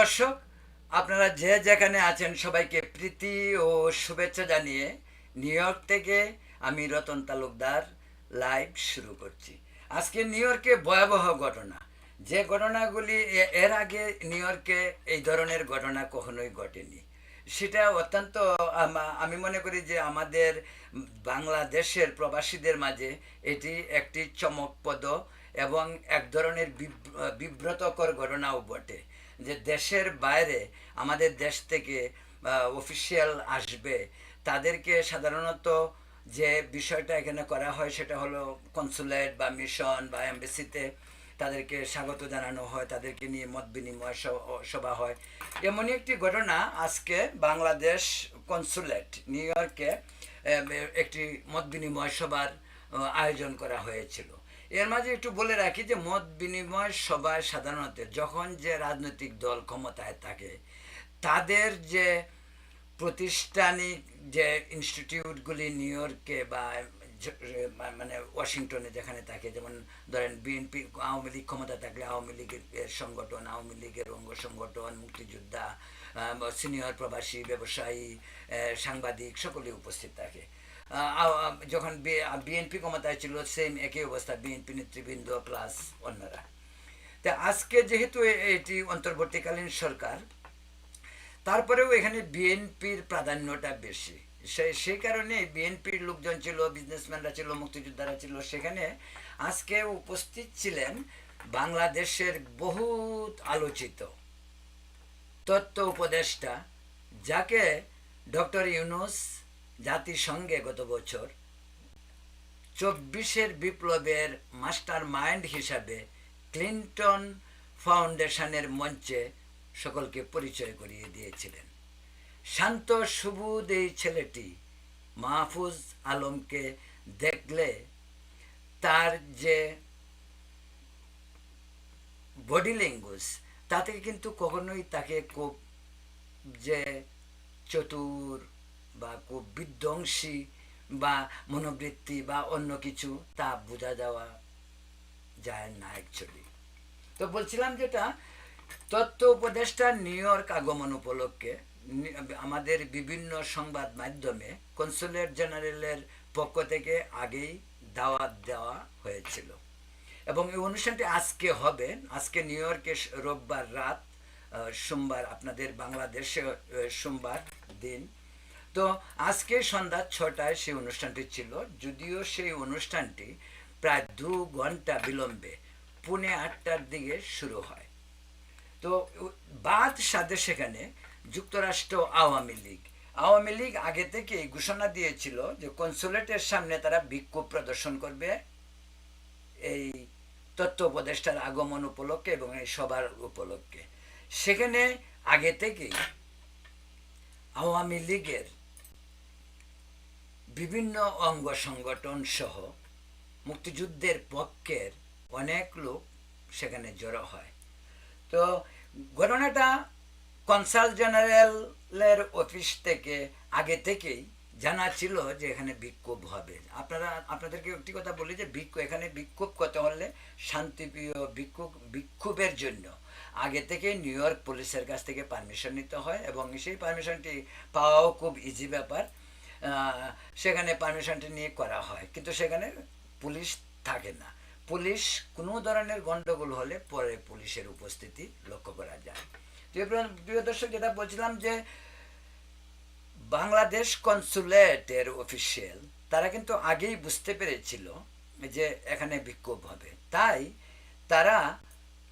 দর্শক, আপনারা যে যেখানে আছেন সবাইকে প্রীতি ও শুভেচ্ছা জানিয়ে নিউ ইয়র্ক থেকে আমি রতন তালুকদার লাইভ শুরু করছি। আজকে নিউ ইয়র্কে ভয়াবহ ঘটনা। যে ঘটনাগুলি এর আগে নিউ ইয়র্কে এই ধরনের ঘটনা কখনোই ঘটেনি। সেটা অত্যন্ত আমা- মনে করি যে আমাদের বাংলাদেশের প্রবাসীদের মাঝে এটি একটি চমকপদ এবং এক ধরনের বিব- বিব্রতকর ঘটনাও বটে। যে দেশের বাইরে আমাদের দেশ থেকে অফিসিয়াল আসবে, তাদেরকে সাধারণত যে বিষয়টা এখানে করা হয় সেটা হলো কনসুলেট বা মিশন বা এমবেসিতে তাদেরকে স্বাগত জানানো হয়, তাদেরকে নিয়ে মত বিনিময় সভা হয়। এমনই একটি ঘটনা আজকে বাংলাদেশ কনসুলেট নিউ ইয়র্কে একটি মত বিনিময় সভার আয়োজন করা হয়েছিল। এর মাঝে একটু বলে রাখি যে মত বিনিময় সভায় সাধারণত যখন যে রাজনৈতিক দল ক্ষমতায় থাকে, তাদের যে প্রতিষ্ঠানিক যে ইনস্টিটিউটগুলি নিউ ইয়র্কে বা মানে ওয়াশিংটনে যেখানে থাকে, যেমন ধরেন বিএনপি, আওয়ামী লীগ ক্ষমতা থাকলে আওয়ামী লীগের সংগঠন, আওয়ামী লীগের অঙ্গ সংগঠন, মুক্তিযোদ্ধা সিনিয়র প্রবাসী, ব্যবসায়ী সাংবাদিক সকলেই উপস্থিত থাকে। যখন বিএনপি ক্ষমতায় ছিল সেম একই অবস্থা বিএনপি নেতৃবৃন্দ প্লাস অন্যরা। তা আজকে যেহেতু এটি অন্তর্বর্তীকালীন সরকার, তারপরেও এখানে বিএনপির প্রাধান্যটা বেশি। সেই কারণে বিএনপির লোকজন ছিল বিজনেসম্যানরা ছিল, মুক্তিযোদ্ধারা ছিল, সেখানে আজকে উপস্থিত ছিলেন বাংলাদেশের বহুত আলোচিত তত্ত্ব উপদেষ্টা, যাকে ডক্টর ইউনুস জাতিসংঘে গত বছর চব্বিশের বিপ্লবের মাস্টার মাইন্ড হিসাবে ক্লিন্টন ফাউন্ডেশনের মঞ্চে সকলকে পরিচয় করিয়ে দিয়েছিলেন। শান্ত সুবুদ এই ছেলেটি মাহফুজ আলমকে দেখলে তার যে বডি ল্যাঙ্গুয়েজ তাতে কিন্তু কখনোই তাকে খুব যে চতুর বা খুব বিধ্বংসী বা মনোবৃত্তি বা অন্য কিছু, তা বোঝা যাওয়া যায় না অ্যাকচুয়ালি তো বলছিলাম যেটা তত্ত্ব উপদেষ্টা নিউ ইয়র্ক আগমন উপলক্ষে আমাদের বিভিন্ন সংবাদ মাধ্যমে কনসুলেট জেনারেলের পক্ষ থেকে আগেই দাওয়াত দেওয়া হয়েছিল। এবং এই অনুষ্ঠানটি আজকে হবে, আজকে নিউ ইয়র্কে রোববার রাত সোমবার, আপনাদের বাংলাদেশে সোমবার দিন। তো আজকে সন্ধ্যা ছটায় সেই অনুষ্ঠানটি ছিল। যদিও সেই অনুষ্ঠানটি প্রায় দু ঘণ্টা বিলম্বে পুনে আটটার দিকে শুরু হয়। তো বাদ সাথে সেখানে যুক্তরাষ্ট্র আওয়ামী লীগ। আওয়ামী লীগ আগে থেকেই ঘোষণা দিয়েছিল যে কনসুলেটের সামনে তারা বিক্ষোভ প্রদর্শন করবে। এই তত্ত্ব উপদেষ্টার আগমন উপলক্ষে এবং এই সবার উপলক্ষে। সেখানে আগে থেকেই আওয়ামী লীগের বিভিন্ন অঙ্গ সংগঠন সহ মুক্তিযুদ্ধের পক্ষের অনেক লোক সেখানে জড়ো হয়। তো ঘটনাটা কনসাল জেনারেলের অফিস থেকে আগে থেকেই জানা ছিল যে এখানে বিক্ষোভ হবে। আপনারা, আপনাদেরকে একটি কথা বলি যে বিক্ষোভ এখানে বিক্ষোভ করতে হলে শান্তিপ্রিয় বিক্ষোভ, বিক্ষোভের জন্য আগে থেকে নিউ ইয়র্ক পুলিশের কাছ থেকে পারমিশন নিতে হয় এবং সেই পারমিশনটি পাওয়াও খুব ইজি ব্যাপার। সেখানে পারমিশনটি নিয়ে করা হয়। কিন্তু সেখানে পুলিশ থাকে না। পুলিশ কোনো ধরনের গন্ডগোল হলে পরে পুলিশের উপস্থিতি লক্ষ্য করা যায়। প্রিয় দর্শক, যেটা বলছিলাম যে বাংলাদেশ কনসুলেটের অফিসিয়াল, তারা কিন্তু আগেই বুঝতে পেরেছিল যে এখানে বিক্ষোভ হবে। তাই তারা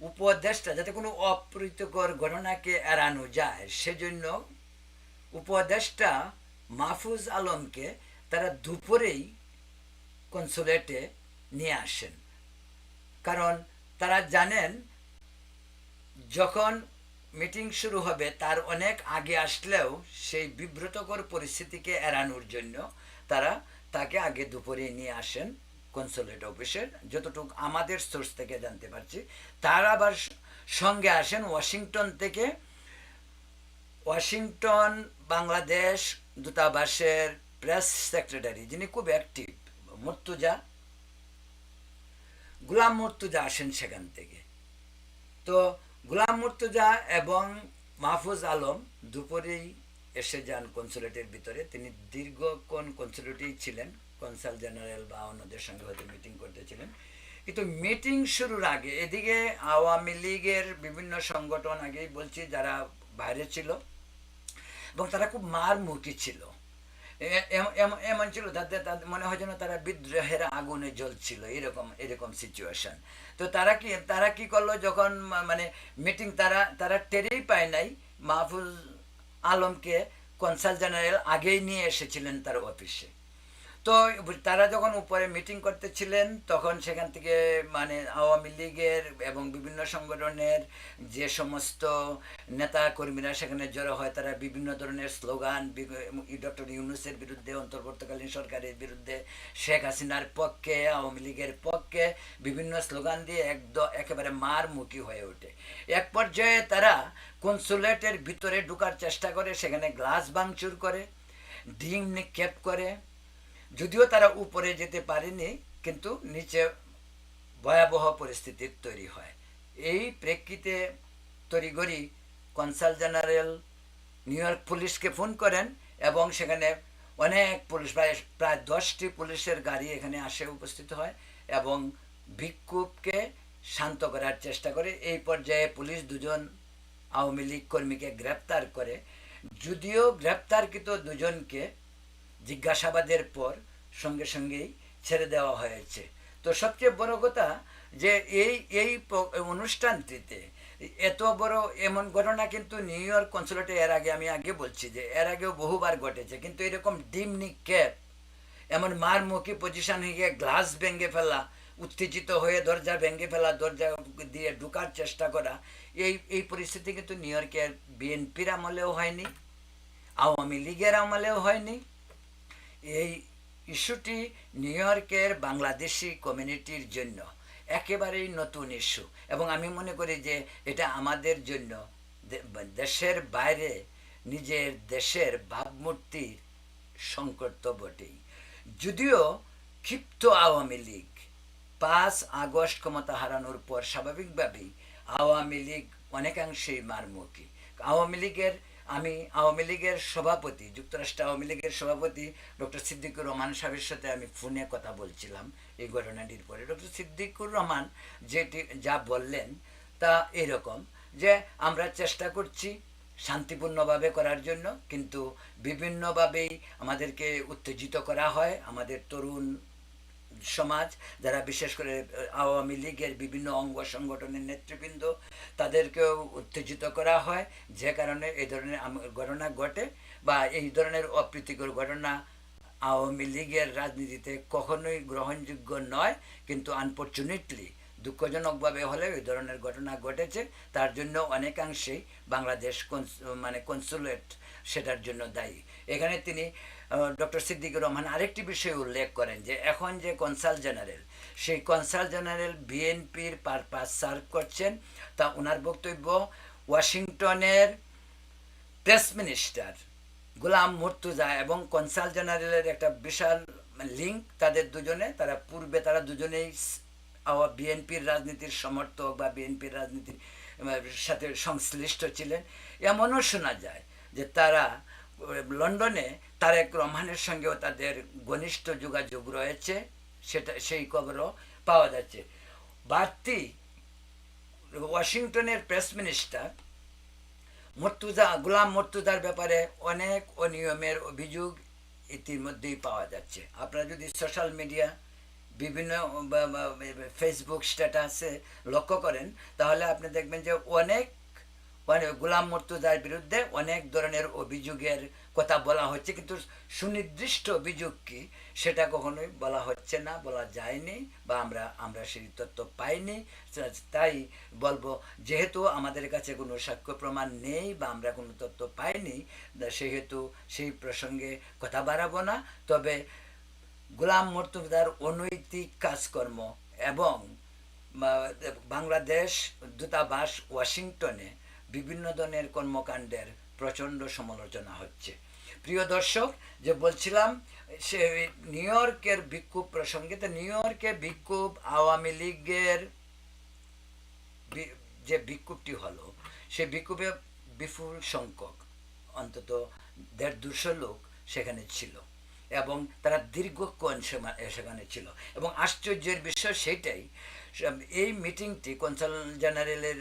উপদেশটা যাতে কোনো অপ্রীতিকর ঘটনাকে এড়ানো যায়, সেজন্য উপদেশটা মাহফুজ আলমকে তারা দুপুরেই কনসুলেটে নিয়ে আসেন। কারণ তারা জানেন, যখন মিটিং শুরু হবে, তার অনেক আগে আসলেও সেই বিব্রতকর পরিস্থিতিকে এড়ানোর জন্য তারা তাকে আগে দুপুরে নিয়ে আসেন কনসুলেট অফিসের যতটুকু আমাদের সোর্স থেকে জানতে পারছি, তার আবার সঙ্গে আসেন ওয়াশিংটন থেকে। ওয়াশিংটন বাংলাদেশ দূতাবাসের প্রেস সেক্রেটারি, যিনি খুব অ্যাক্টিভ মর্তুজা, গুলাম মর্তুজা আসেন সেখান থেকে। তো গুলাম মুর্তজা এবং মাহফুজ আলম দুপুরেই এসে যান কনসুলেটের ভিতরে। তিনি দীর্ঘক্ষণ কনসুলেটেই ছিলেন কনসাল জেনারেল বা অন্যদের সঙ্গে হয়তো মিটিং করতেছিলেন কিন্তু মিটিং শুরুর আগে, এদিকে আওয়ামী লীগের বিভিন্ন সংগঠন আগেই বলছি, যারা বাইরে ছিল এবং তারা খুব মারমুখী ছিল। এম- এম- এমন ছিল তাদের তাদের মনে হয় যেন তারা বিদ্রোহের আগুনে জ্বলছিল, এরকম এরকম সিচুয়েশন তো তারা কি তারা কি করল যখন মানে মিটিং তারা তারা টেরেই পায় নাই, মাহফুজ আলমকে কনসাল জেনারেল আগেই নিয়ে এসেছিলেন তার অফিসে তো তারা যখন উপরে মিটিং করতেছিলেন, তখন সেখান থেকে মানে আওয়ামী লীগের এবং বিভিন্ন সংগঠনের যে সমস্ত নেতা কর্মীরা সেখানে জড়ো হয়, তারা বিভিন্ন ধরনের স্লোগান ডক্টর ইউনুসের বিরুদ্ধে, অন্তর্বর্তীকালীন সরকারের বিরুদ্ধে, শেখ হাসিনার পক্ষে, আওয়ামী লীগের পক্ষে বিভিন্ন স্লোগান দিয়ে একদম একেবারে মারমুখী হয়ে ওঠে। এক পর্যায়ে তারা কনসুলেটের ভিতরে ঢোকার চেষ্টা করে, সেখানে গ্লাস ভাঙচুর করে, ডিম নিক্ষেপ করে যদিও তারা উপরে যেতে পারেনি, কিন্তু নিচে ভয়াবহ পরিস্থিতির তৈরি হয়। এই প্রেক্ষিতে তড়িঘড়ি কনসাল জেনারেল নিউ ইয়র্ক পুলিশকে ফোন করেন এবং সেখানে অনেক পুলিশ, প্রায় প্রায় দশটি পুলিশের গাড়ি এখানে আসে উপস্থিত হয় এবং বিক্ষোভকে শান্ত করার চেষ্টা করে। এই পর্যায়ে পুলিশ দুজন আওয়ামী লীগ কর্মীকে গ্রেপ্তার করে। যদিও গ্রেপ্তারকৃত দুজনকে জিজ্ঞাসাবাদের পর সঙ্গে সঙ্গেই ছেড়ে দেওয়া হয়েছে। তো সবচেয়ে বড় কথা যে এই এই অনুষ্ঠানটিতে এত বড় এমন ঘটনা কিন্তু নিউ ইয়র্ক কনসুলেটে এর আগে আমি আগে বলছি যে এর আগেও বহুবার ঘটেছে। কিন্তু এরকম ডিমনি ক্যাপ এমন মারমুখী পজিশন হয়ে গ্লাস ভেঙে ফেলা, উত্তেজিত হয়ে দরজা ভেঙে ফেলা, দরজা দিয়ে ঢুকার চেষ্টা করা, এই এই পরিস্থিতি কিন্তু নিউ ইয়র্কের বিএনপির আমলেও হয়নি, আওয়ামী লীগের আমলেও হয়নি এই ইস্যুটি নিউ ইয়র্কের বাংলাদেশি কমিউনিটির জন্য একেবারেই নতুন ইস্যু। এবং আমি মনে করি যে এটা আমাদের জন্য দেশের বাইরে নিজের দেশের ভাবমূর্তির সংকট তো বটেই। যদিও ক্ষিপ্ত আওয়ামী লীগ পাঁচ আগস্ট ক্ষমতা হারানোর পর স্বাভাবিকভাবেই আওয়ামী লীগ অনেকাংশেই মারমুখী। আওয়ামী লীগের আমি আওয়ামী লীগের সভাপতি যুক্তরাষ্ট্র আওয়ামী লীগের সভাপতি ডক্টর সিদ্দিকুর রহমান সাহেবের সাথে আমি ফোনে কথা বলছিলাম এই ঘটনাটির পরে। ডক্টর সিদ্দিকুর রহমান যেটি যা বললেন তা এরকম যে, আমরা চেষ্টা করছি শান্তিপূর্ণভাবে করার জন্য, কিন্তু বিভিন্নভাবেই আমাদেরকে উত্তেজিত করা হয়। আমাদের তরুণ সমাজ, যারা বিশেষ করে আওয়ামী লীগের বিভিন্ন অঙ্গ সংগঠনের নেতৃবৃন্দ, তাদেরকেও উত্তেজিত করা হয়। যে কারণে এই ধরনের ঘটনা ঘটে বা এই ধরনের অপ্রীতিকর ঘটনা আওয়ামী লীগের রাজনীতিতে কখনোই গ্রহণযোগ্য নয়। কিন্তু আনফর্চুনেটলি দুঃখজনকভাবে হলেও এই ধরনের ঘটনা ঘটেছে। তার জন্য অনেকাংশেই বাংলাদেশ মানে কনসুলেট সেটার জন্য দায়ী। এখানে তিনি ডক্টর সিদ্দিকুর রহমান আরেকটি বিষয় উল্লেখ করেন যে এখন যে কনসাল জেনারেল, সেই কনসাল জেনারেল বিএনপির পারপাস সার্ভ করছেন। তা ওনার বক্তব্য, ওয়াশিংটনের প্রেস মিনিস্টার গোলাম মুর্তুজা এবং কনসাল জেনারেলের একটা বিশাল লিঙ্ক, তাদের দুজনে, তারা পূর্বে তারা দুজনেই বিএনপির রাজনীতির সমর্থক বা বিএনপির রাজনীতির সাথে সংশ্লিষ্ট ছিলেন। এমনও শোনা যায় যে তারা লন্ডনে তারেক রহমানের সঙ্গেও তাদের ঘনিষ্ঠ যোগাযোগ রয়েছে, সেটা, সেই খবরও পাওয়া যাচ্ছে। বাড়তি ওয়াশিংটনের প্রেস মিনিস্টার মর্তুজা, গোলাম মর্তুজার ব্যাপারে অনেক অনিয়মের অভিযোগ ইতিমধ্যেই পাওয়া যাচ্ছে। আপনারা যদি সোশ্যাল মিডিয়া, বিভিন্ন ফেসবুক স্ট্যাটাসে লক্ষ্য করেন, তাহলে আপনি দেখবেন যে অনেক গোলাম মর্তুজার বিরুদ্ধে অনেক ধরনের অভিযোগের কথা বলা হচ্ছে, কিন্তু সুনির্দিষ্ট অভিযোগ কি সেটা কখনোই বলা হচ্ছে না, বলা যায়নি বা আমরা আমরা সেই তথ্য পাইনি। তাই বলব, যেহেতু আমাদের কাছে কোনো সাক্ষ্য প্রমাণ নেই বা আমরা কোনো তথ্য পাইনি, সেহেতু সেই প্রসঙ্গে কথা বাড়াবো না। তবে গোলাম মর্তুদার অনৈতিক কাজকর্ম এবং বাংলাদেশ দূতাবাস ওয়াশিংটনে বিভিন্ন ধরনের কর্মকাণ্ডের প্রচণ্ড সমালোচনা হচ্ছে। প্রিয় দর্শক, যে বলছিলাম, সে নিউ ইয়র্কের বিক্ষোভ প্রসঙ্গে, তো নিউ ইয়র্কে বিক্ষোভ আওয়ামী লীগের যে বিক্ষোভটি হলো সেই বিক্ষোভে বিপুল সংখ্যক, অন্তত দেড় দুশো লোক সেখানে ছিল। এবং তারা দীর্ঘক্ষণ সেখানে ছিল। এবং আশ্চর্যের বিষয় সেটাই এই মিটিংটি কনসাল জেনারেলের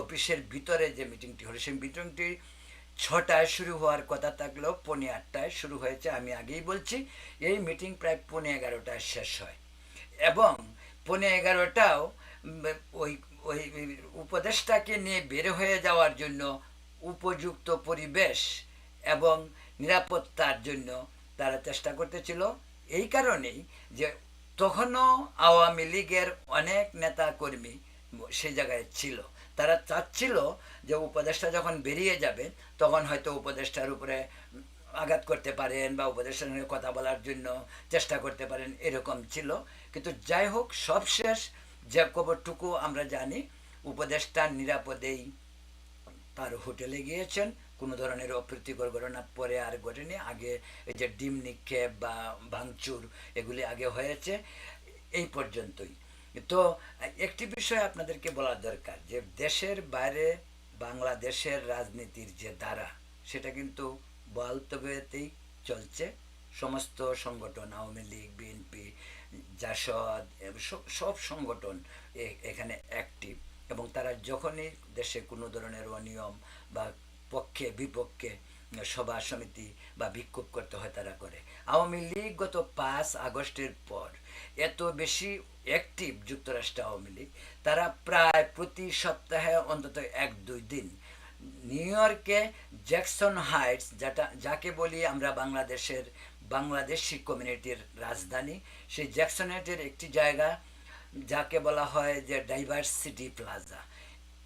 অফিসের ভিতরে যে মিটিংটি হলো, সেই মিটিংটি ছটায় শুরু হওয়ার কথা থাকলেও পৌনে আটটায় শুরু হয়েছে, আমি আগেই বলছি, এই মিটিং প্রায় পৌনে এগারোটায় শেষ হয়। এবং পৌনে এগারোটাও ওই ওই উপদেশটাকে নিয়ে বের হয়ে যাওয়ার জন্য উপযুক্ত পরিবেশ এবং নিরাপত্তার জন্য তারা চেষ্টা করতেছিল। এই কারণেই যে তখনও আওয়ামী লীগের অনেক নেতা কর্মী সেই জায়গায় ছিল। তারা চাচ্ছিল যে উপদেষ্টা যখন বেরিয়ে যাবে, তখন হয়তো উপদেষ্টার উপরে আঘাত করতে পারেন বা উপদেষ্টার সঙ্গে কথা বলার জন্য চেষ্টা করতে পারেন, এরকম ছিল। কিন্তু যাই হোক, সবশেষ যে খবরটুকু আমরা জানি, উপদেষ্টা নিরাপদেই তার হোটেলে গিয়েছেন। কোনো ধরনের অপ্রীতিকর ঘটনা পরে আর ঘটেনি। আগে এই যে ডিম নিক্ষেপ বা ভাঙচুর এগুলি আগে হয়েছে, এই পর্যন্তই। তো একটি বিষয় আপনাদেরকে বলা দরকার যে দেশের বাইরে বাংলাদেশের রাজনীতির যে ধারা, সেটা কিন্তু বলতবেতেই চলছে। সমস্ত সংগঠন, আওয়ামী লীগ, বিএনপি, জাসদ সব- সংগঠন এখানে অ্যাক্টিভ এবং তারা যখনই দেশে কোনো ধরনের অনিয়ম বা পক্ষে বিপক্ষে সভা সমিতি বা বিক্ষোভ করতে হয় তারা করে। আওয়ামী লীগ গত পাঁচ আগস্টের পর এত বেশি অ্যাক্টিভ যুক্তরাষ্ট্র আওয়ামী লীগ, তারা প্রায় প্রতি সপ্তাহে অন্তত এক, দুই দিন নিউ ইয়র্কে জ্যাকসন হাইটস, যেটা, যাকে বলি আমরা বাংলাদেশের, বাংলাদেশি কমিউনিটির রাজধানী, সেই জ্যাকসন হাইটের একটি জায়গা, যাকে বলা হয় যে ডাইভার্সিটি প্লাজা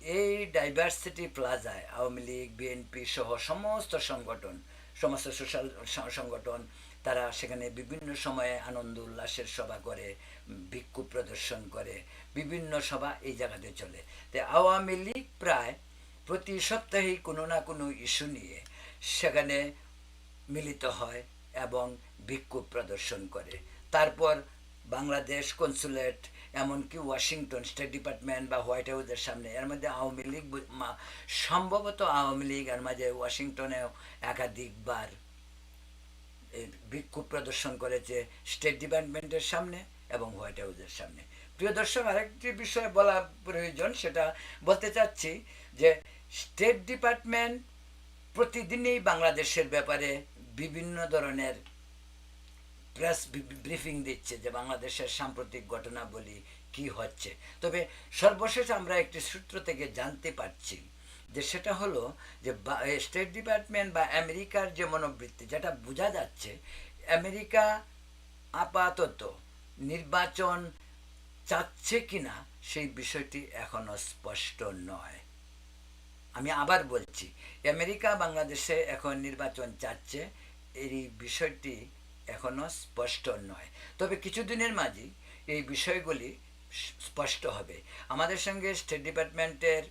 এই ডাইভার্সিটি প্লাজায় আওয়ামী লীগ বিএনপি সহ সমস্ত সংগঠন, সমস্ত সোশ্যাল সংগঠন, তারা সেখানে বিভিন্ন সময়ে আনন্দ উল্লাসের সভা করে বিক্ষোভ প্রদর্শন করে, বিভিন্ন সভা এই জায়গাতে চলে। তো আওয়ামী লীগ প্রায় প্রতি সপ্তাহেই কোনো না কোনো ইস্যু নিয়ে সেখানে মিলিত হয় এবং বিক্ষোভ প্রদর্শন করে। তারপর বাংলাদেশ কনসুলেট এমনকি ওয়াশিংটন স্টেট ডিপার্টমেন্ট বা হোয়াইট হাউসের সামনে। এর মধ্যে আওয়ামী লীগ সম্ভবত আওয়ামী লীগ এর মাঝে ওয়াশিংটনেও একাধিকবার বিক্ষোভ প্রদর্শন করেছে স্টেট ডিপার্টমেন্টের সামনে এবং হোয়াইট হাউসের সামনে। প্রিয় দর্শক, আরেকটি বিষয় বলা প্রয়োজন, সেটা বলতে চাচ্ছি যে স্টেট ডিপার্টমেন্ট প্রতিদিনই বাংলাদেশের ব্যাপারে বিভিন্ন ধরনের প্রেস ব্রিফিং দিচ্ছে যে বাংলাদেশের সাম্প্রতিক ঘটনাবলী কি হচ্ছে। তবে সর্বশেষ আমরা একটি সূত্র থেকে জানতে পারছি যে সেটা হলো যে স্টেট ডিপার্টমেন্ট বা আমেরিকার যে মনোবৃত্তি, যেটা বোঝা যাচ্ছে আমেরিকা আপাতত নির্বাচন চাচ্ছে কিনা সেই বিষয়টি এখনও স্পষ্ট নয়। আমি আবার বলছি, আমেরিকা বাংলাদেশে এখন নির্বাচন চাচ্ছে এই বিষয়টি এখনও স্পষ্ট নয়। তবে কিছুদিনের মাঝেই এই বিষয়গুলি স্পষ্ট হবে। আমাদের সঙ্গে স্টেট ডিপার্টমেন্টের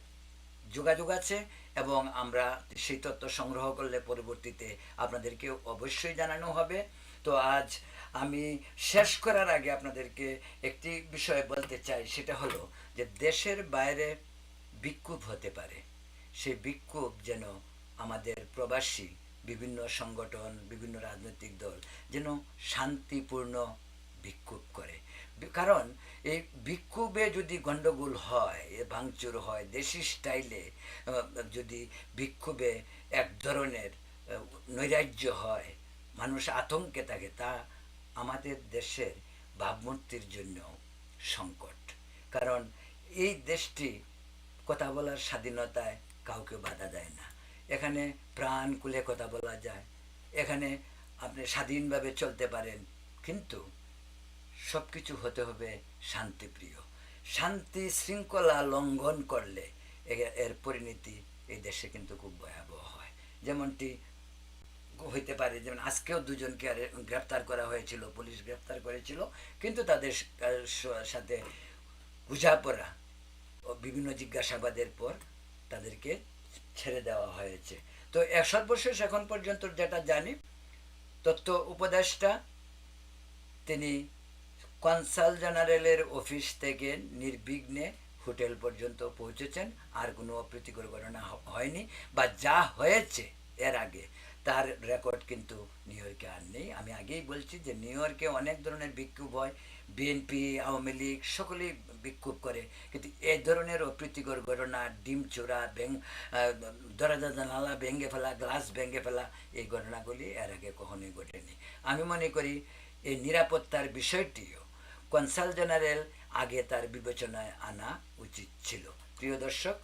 যোগাযোগ আছে এবং আমরা সেই তথ্য সংগ্রহ করলে পরবর্তীতে আপনাদেরকে অবশ্যই জানানো হবে। তো আজ আমি শেষ করার আগে আপনাদেরকে একটি বিষয় বলতে চাই, সেটা হলো যে দেশের বাইরে বিক্ষোভ হতে পারে। সেই বিক্ষোভ যেন আমাদের প্রবাসী বিভিন্ন সংগঠন, বিভিন্ন রাজনৈতিক দল যেন শান্তিপূর্ণ বিক্ষোভ করে। কারণ এই বিক্ষোভে যদি গণ্ডগোল হয় ভাঙচুর হয়, দেশি স্টাইলে যদি বিক্ষোভে এক ধরনের নৈরাজ্য হয়, মানুষ আতঙ্কে থাকে, তা আমাদের দেশের ভাবমূর্তির জন্য সংকট। কারণ এই দেশটি কথা বলার স্বাধীনতায় কাউকে বাধা দেয় না। এখানে প্রাণ খুলে কথা বলা যায়। এখানে আপনি স্বাধীনভাবে চলতে পারেন, কিন্তু সব কিছু হতে হবে শান্তিপ্রিয়। শান্তি শৃঙ্খলা লঙ্ঘন করলে এর পরিণতি এই দেশে কিন্তু খুব ভয়াবহ হয়। যেমনটি হইতে পারে, যেমন আজকেও দুজনকে আরে গ্রেপ্তার করা হয়েছিল, পুলিশ গ্রেপ্তার করেছিল, কিন্তু তাদের সাথে বোঝাপড়া ও বিভিন্ন জিজ্ঞাসাবাদের পর তাদেরকে ছেড়ে দেওয়া হয়েছে। তো সর্বশেষ এখন পর্যন্ত যেটা জানি, তথ্য উপদেষ্টা, তিনি কনসাল জেনারেলের অফিস থেকে নির্বিঘ্নে হোটেল পর্যন্ত পৌঁছেছেন। আর কোনো অপ্রীতিকর ঘটনা হয়নি বা যা হয়েছে এর আগে, তার রেকর্ড কিন্তু নিউ ইয়র্কে আর নেই। আমি আগেই বলছি যে নিউ ইয়র্কে অনেক ধরনের বিক্ষোভ হয়। বিএনপি আওয়ামী লীগ সকলেই বিক্ষোভ করে। কিন্তু এই ধরনের অপ্রীতিকর ঘটনা, ডিম চোরা, ব্যাং দরজা জানালা ভেঙে ফেলা, গ্লাস ভেঙে ফেলা, এই ঘটনাগুলি এর আগে কখনোই ঘটেনি। আমি মনে করি এই নিরাপত্তার বিষয়টিও কনসাল জেনারেল আগে তার বিবেচনায় আনা উচিত ছিল। প্রিয় দর্শক,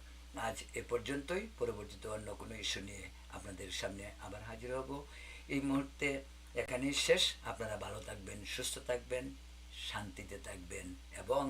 আজ এ পর্যন্তই। পরবর্তীতে অন্য কোনো ইস্যু নিয়ে আপনাদের সামনে আবার হাজির হব। এই মুহূর্তে এখানেই শেষ। আপনারা ভালো থাকবেন, সুস্থ থাকবেন। শান্তিতে থাকবেন এবং